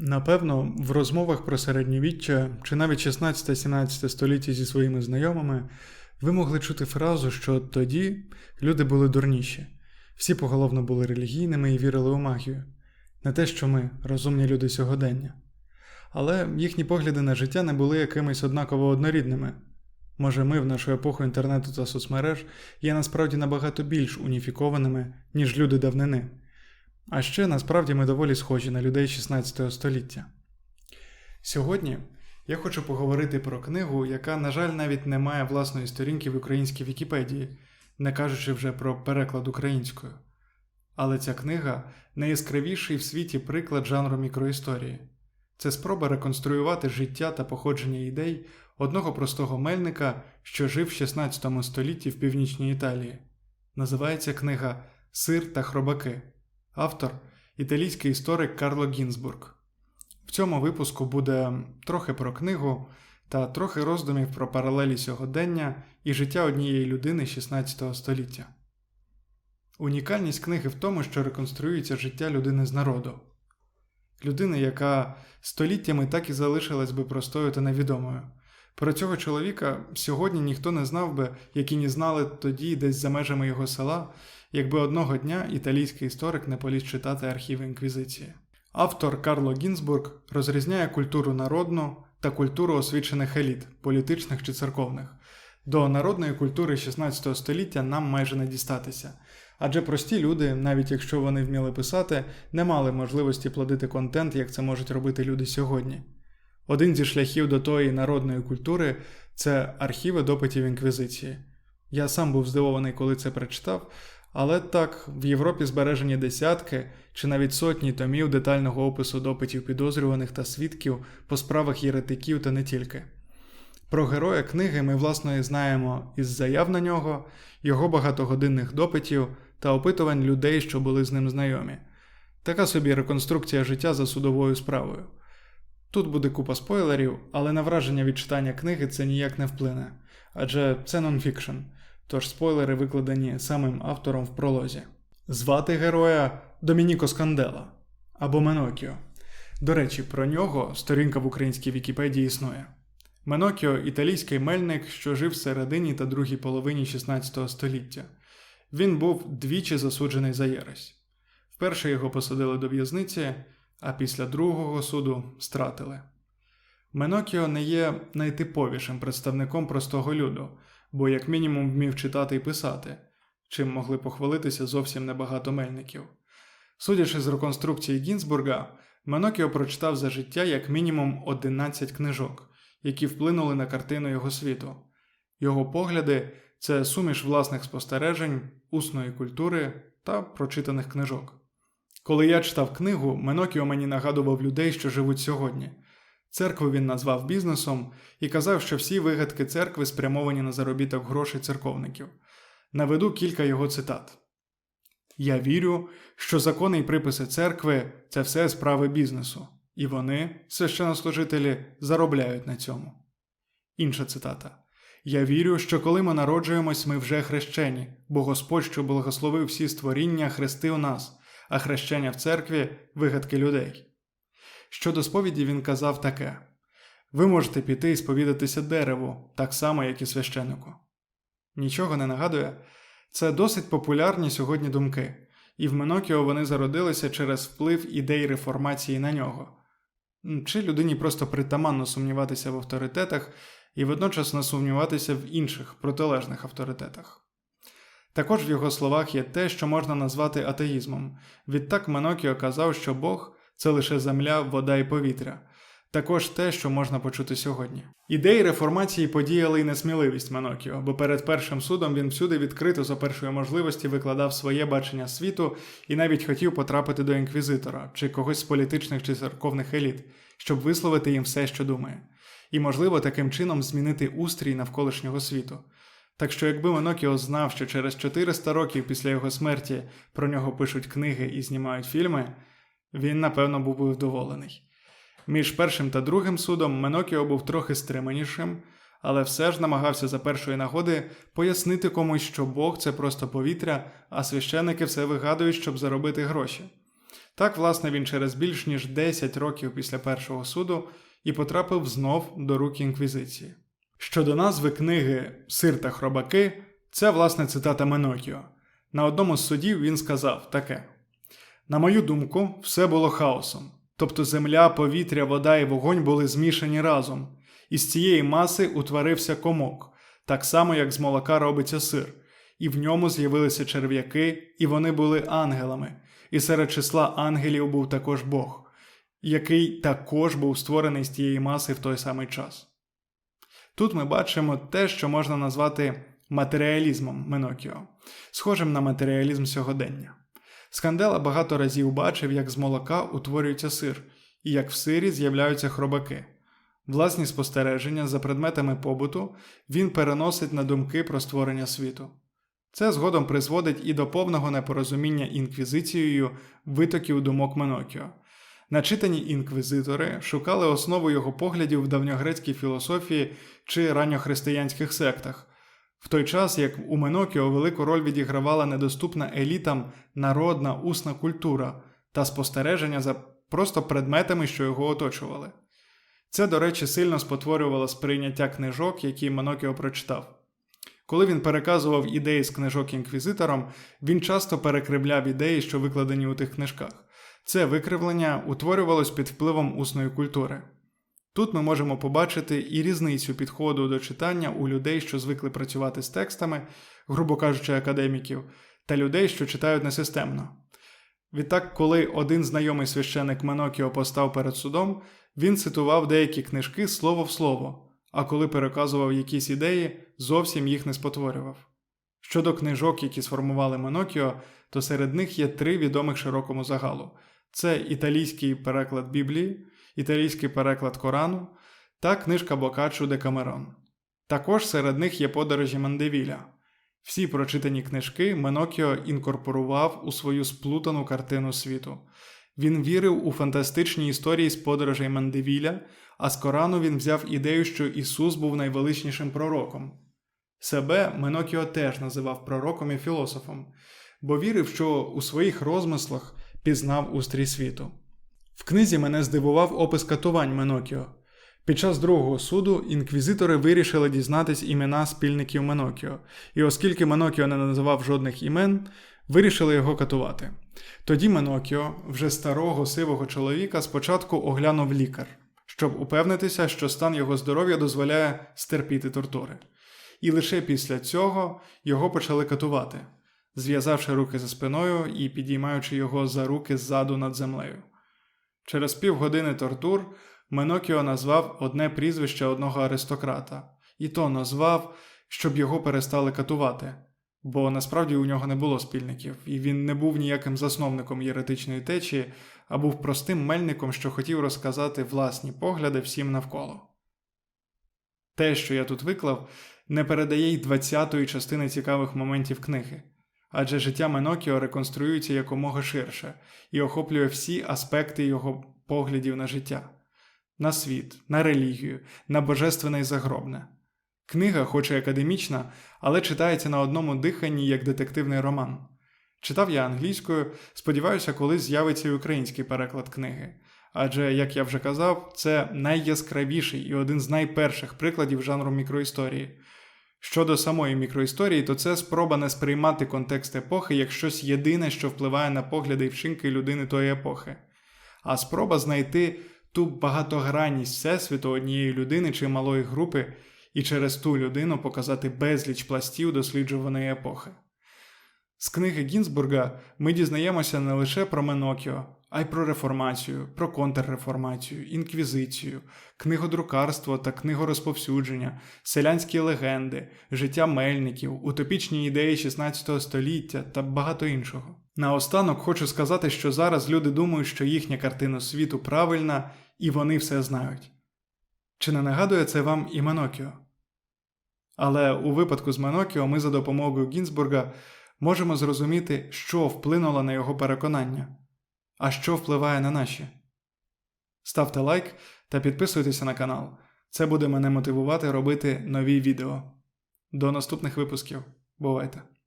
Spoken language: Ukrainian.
Напевно, в розмовах про середньовіччя чи навіть 16-17 століття зі своїми знайомими ви могли чути фразу, що тоді люди були дурніші, всі поголовно були релігійними і вірили у магію, не те, що ми, розумні люди сьогодення. Але їхні погляди на життя не були якимись однаково однорідними. Може, ми в нашу епоху інтернету та соцмереж є насправді набагато більш уніфікованими, ніж люди давнини. А ще насправді ми доволі схожі на людей 16 століття. Сьогодні я хочу поговорити про книгу, яка, на жаль, навіть не має власної сторінки в українській Вікіпедії, не кажучи вже про переклад українською. Але ця книга найяскравіший в світі приклад жанру мікроісторії. Це спроба реконструювати життя та походження ідей одного простого мельника, що жив в 16 столітті в північній Італії. Називається книга Сир та хробаки. Автор італійський історик Карло Гінзбург. В цьому випуску буде трохи про книгу та трохи роздумів про паралелі сьогодення і життя однієї людини 16 століття. Унікальність книги в тому, що реконструюється життя людини з народу, людини, яка століттями так і залишилась би простою та невідомою. Про цього чоловіка сьогодні ніхто не знав би, як і не знали тоді десь за межами його села, якби одного дня італійський історик не поліз читати архіви інквізиції. Автор Карло Гінзбург розрізняє культуру народну та культуру освічених еліт, політичних чи церковних. До народної культури 16 століття нам майже не дістатися. Адже прості люди, навіть якщо вони вміли писати, не мали можливості плодити контент, як це можуть робити люди сьогодні. Один зі шляхів до тої народної культури це архіви допитів інквізиції. Я сам був здивований, коли це прочитав, але так, в Європі збережені десятки чи навіть сотні томів детального опису допитів підозрюваних та свідків по справах єретиків та не тільки. Про героя книги ми, власне, знаємо із заяв на нього, його багатогодинних допитів та опитувань людей, що були з ним знайомі. Така собі реконструкція життя за судовою справою. Тут буде купа спойлерів, але на враження від читання книги це ніяк не вплине, адже це нонфікшн, тож спойлери викладені самим автором в пролозі. Звати героя Домініко Скандела або Менокіо. До речі, про нього сторінка в українській Вікіпедії існує. Менокіо італійський мельник, що жив в середині та другій половині 16 століття. Він був двічі засуджений за єресь. Вперше його посадили до в'язниці, а після другого суду стратили. Менокіо не є найтиповішим представником простого люду, бо, як мінімум, вмів читати і писати, чим могли похвалитися зовсім небагато мельників. Судячи з реконструкції Гінзбурга, Менокіо прочитав за життя як мінімум 11 книжок, які вплинули на картину його світу. Його погляди це суміш власних спостережень, усної культури та прочитаних книжок. Коли я читав книгу, Менокіо мені нагадував людей, що живуть сьогодні. Церкву він назвав бізнесом і казав, що всі вигадки церкви спрямовані на заробіток грошей церковників. Наведу кілька його цитат. Я вірю, що закони і приписи церкви це все справи бізнесу, і вони, священнослужителі, заробляють на цьому. Інша цитата. Я вірю, що коли ми народжуємось, ми вже хрещені, бо Господь, що благословив всі створіння, хрестив нас а хрещення в церкві вигадки людей. Щодо сповіді він казав таке ви можете піти і сповідатися дереву, так само, як і священнику. Нічого не нагадує, це досить популярні сьогодні думки, і в Менокіо вони зародилися через вплив ідей реформації на нього. Чи людині просто притаманно сумніватися в авторитетах і водночас не сумніватися в інших протилежних авторитетах. Також в його словах є те, що можна назвати атеїзмом. Відтак Менокіо казав, що Бог це лише земля, вода і повітря. Також те, що можна почути сьогодні. Ідеї реформації подіяли й несміливість Менокіо, бо перед першим судом він всюди відкрито за першої можливості викладав своє бачення світу і навіть хотів потрапити до інквізитора чи когось з політичних чи церковних еліт, щоб висловити їм все, що думає, і, можливо, таким чином змінити устрій навколишнього світу. Так що, якби Монокіо знав, що через 400 років після його смерті про нього пишуть книги і знімають фільми, він, напевно, був би вдоволений. Між першим та другим судом Менокіо був трохи стриманішим, але все ж намагався за першої нагоди пояснити комусь, що Бог це просто повітря, а священники все вигадують, щоб заробити гроші. Так, власне, він через більш ніж 10 років після першого суду і потрапив знов до рук інквізиції. Щодо назви книги Сир та хробаки, це власне цитата Менокіо. На одному з судів він сказав таке: На мою думку, все було хаосом. Тобто земля, повітря, вода і вогонь були змішані разом, і з цієї маси утворився комок, так само, як з молока робиться сир, і в ньому з'явилися черв'яки, і вони були ангелами, і серед числа ангелів був також Бог, який також був створений з тієї маси в той самий час. Тут ми бачимо те, що можна назвати матеріалізмом Менокіо, схожим на матеріалізм сьогодення. Скандела багато разів бачив, як з молока утворюється сир, і як в сирі з'являються хробаки. Власні спостереження за предметами побуту він переносить на думки про створення світу. Це згодом призводить і до повного непорозуміння інквізицією витоків думок Менокіо. Начитані інквізитори шукали основу його поглядів в давньогрецькій філософії чи ранньохристиянських сектах, в той час як у Менокіо велику роль відігравала недоступна елітам народна усна культура та спостереження за просто предметами, що його оточували. Це, до речі, сильно спотворювало сприйняття книжок, які Менокіо прочитав. Коли він переказував ідеї з книжок інквізиторам, він часто перекривляв ідеї, що викладені у тих книжках. Це викривлення утворювалось під впливом усної культури. Тут ми можемо побачити і різницю підходу до читання у людей, що звикли працювати з текстами, грубо кажучи, академіків, та людей, що читають несистемно. Відтак, коли один знайомий священик Менокіо постав перед судом, він цитував деякі книжки слово в слово, а коли переказував якісь ідеї, зовсім їх не спотворював. Щодо книжок, які сформували Менокіо, то серед них є три відомих широкому загалу: це італійський переклад Біблії італійський переклад Корану та книжка Бокаччо де Камерон. Також серед них є подорожі Мандевіля. Всі прочитані книжки Менокіо інкорпорував у свою сплутану картину світу. Він вірив у фантастичні історії з подорожей Мандевіля, а з Корану він взяв ідею, що Ісус був найвеличнішим пророком. Себе Менокіо теж називав пророком і філософом, бо вірив, що у своїх розмислах пізнав устрій світу. В книзі мене здивував опис катувань Менокіо. Під час другого суду інквізитори вирішили дізнатись імена спільників Менокіо, і оскільки Менокіо не називав жодних імен, вирішили його катувати. Тоді Менокіо, вже старого сивого чоловіка, спочатку оглянув лікар, щоб упевнитися, що стан його здоров'я дозволяє стерпіти тортури. І лише після цього його почали катувати, зв'язавши руки за спиною і підіймаючи його за руки ззаду над землею. Через півгодини тортур Менокіо назвав одне прізвище одного аристократа, і то назвав, щоб його перестали катувати, бо насправді у нього не було спільників, і він не був ніяким засновником єретичної течії, а був простим мельником, що хотів розказати власні погляди всім навколо. Те, що я тут виклав, не передає й двадцятої частини цікавих моментів книги адже життя Менокіо реконструюється якомога ширше і охоплює всі аспекти його поглядів на життя, на світ, на релігію, на божественне і загробне. Книга, хоч і академічна, але читається на одному диханні як детективний роман. Читав я англійською, сподіваюся, колись з'явиться і український переклад книги. Адже, як я вже казав, це найяскравіший і один з найперших прикладів жанру мікроісторії, Щодо самої мікроісторії, то це спроба не сприймати контекст епохи як щось єдине, що впливає на погляди і вчинки людини тої епохи, а спроба знайти ту багатогранність всесвіту однієї людини чи малої групи і через ту людину показати безліч пластів досліджуваної епохи. З книги Гінзбурга ми дізнаємося не лише про Менокіо, а й про реформацію, про контрреформацію, інквізицію, книгодрукарство та книгорозповсюдження, селянські легенди, життя мельників, утопічні ідеї 16 століття та багато іншого. Наостанок хочу сказати, що зараз люди думають, що їхня картина світу правильна і вони все знають. Чи не нагадує це вам і Менокіо? Але у випадку з Менокіо ми за допомогою Гінзбурга можемо зрозуміти, що вплинуло на його переконання а що впливає на наші. Ставте лайк та підписуйтеся на канал. Це буде мене мотивувати робити нові відео. До наступних випусків. Бувайте!